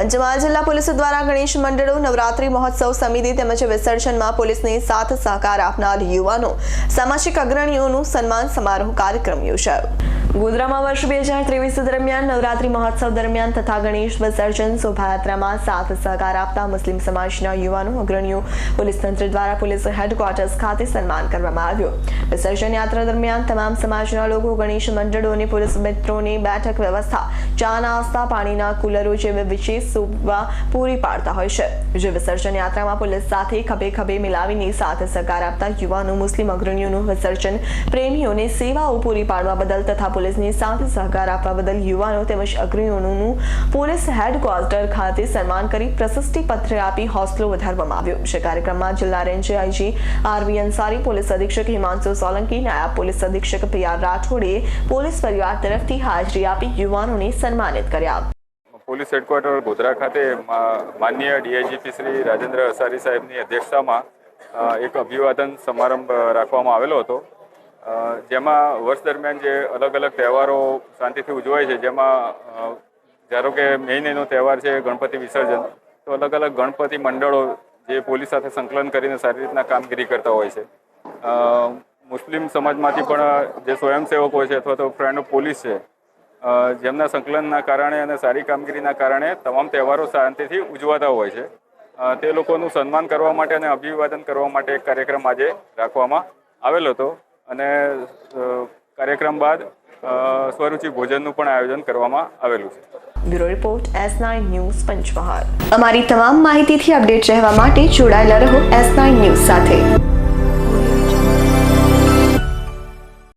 પંચમહાલ જિલ્લા પોલીસ દ્વારા ગણેશ મંડળો નવરાત્રી મહોત્સવ સમિતિ તેમજ વિસર્જનમાં પોલીસને સાથ સહકાર આપનાર યુવાનો સામાજિક અગ્રણીઓનું સન્માન સમારોહ કાર્યક્રમ યોજાયો. ગોધરામાં વર્ષ બે હજાર ત્રેવીસ દરમિયાન નવરાત્રી મહોત્સવ દરમિયાન તથા ગણેશ વિસર્જન શોભાયાત્રામાં સાથ સહકાર આપતા મુસ્લિમ સમાજના યુવાનો, અગ્રણીઓ, પોલીસ તંત્ર દ્વારા પોલીસ હેડક્વાર્ટર્સ ખાતે સન્માન કરવામાં આવ્યું. વિસર્જન યાત્રા દરમિયાન તમામ સમાજના લોકો, ગણેશ મંડળોની પોલીસ મિત્રોની બેઠક વ્યવસ્થા, ચા નાસ્તા, પાણીના કુલરો જેવી વિશેષ સુવિધા પૂરી પાડતા હોય છે. જે વિસર્જન યાત્રામાં પોલીસ સાથે ખભે ખભે મિલાવીને સાથ સહકાર આપતા યુવાનો, મુસ્લિમ અગ્રણીઓનું વિસર્જન પ્રેમીઓને સેવાઓ પૂરી પાડવા બદલ તથા પોલીસની સાથે સહકાર આપવા બદલ યુવાનો તેમજ અગ્રણીઓનું પોલીસ હેડક્વાર્ટર ખાતે સન્માન કરી પ્રશસ્તિ પત્ર આપી હોસલો વધારવામાં આવ્યો. છે કાર્યક્રમમાં જિલ્લા range IG RV Ansari, police અધિક્ષક હિમાંશુ સોલંકી, નાયબ પોલીસ અધિક્ષક પી આર રાઠોડે પોલીસ પરિવાર તરફથી હાજરી આપી યુવાનોને સન્માનિત કર્યા. પોલીસ હેડક્વાર્ટર ગોધરા ખાતે માન્ય ડીઆઈજીપી શ્રી રાજેન્દ્ર અસારી સાહેબની અધ્યક્ષતામાં એક અભિવાદન સમારંભ રાખવામાં આવેલો હતો. જેમાં વર્ષ દરમિયાન જે અલગ અલગ તહેવારો શાંતિથી ઉજવાય છે, જેમાં ધારો કે મેઇન એનો તહેવાર છે ગણપતિ વિસર્જન, તો અલગ અલગ ગણપતિ મંડળો જે પોલીસ સાથે સંકલન કરીને સારી રીતના કામગીરી કરતા હોય છે. મુસ્લિમ સમાજમાંથી પણ જે સ્વયંસેવક છે અથવા તો ફ્રેન્ડ ઓફ પોલીસ છે જેમના સંકલનના કારણે અને સારી કામગીરીના કારણે તમામ તહેવારો શાંતિથી ઉજવાતા હોય છે. તે લોકોનું સન્માન કરવા માટે અને અભિવાદન કરવા માટે એક કાર્યક્રમ આજે રાખવામાં આવેલો હતો. અને કાર્યક્રમ બાદ સ્વરૂચિ ભોજનનું પણ આયોજન કરવામાં આવેલું છે. Bureau report, S nine news Panchmahal. અમારી તમામ માહિતીથી અપડેટ રહેવા માટે જોડાયેલા રહો એસ નાઇન ન્યૂઝ સાથે.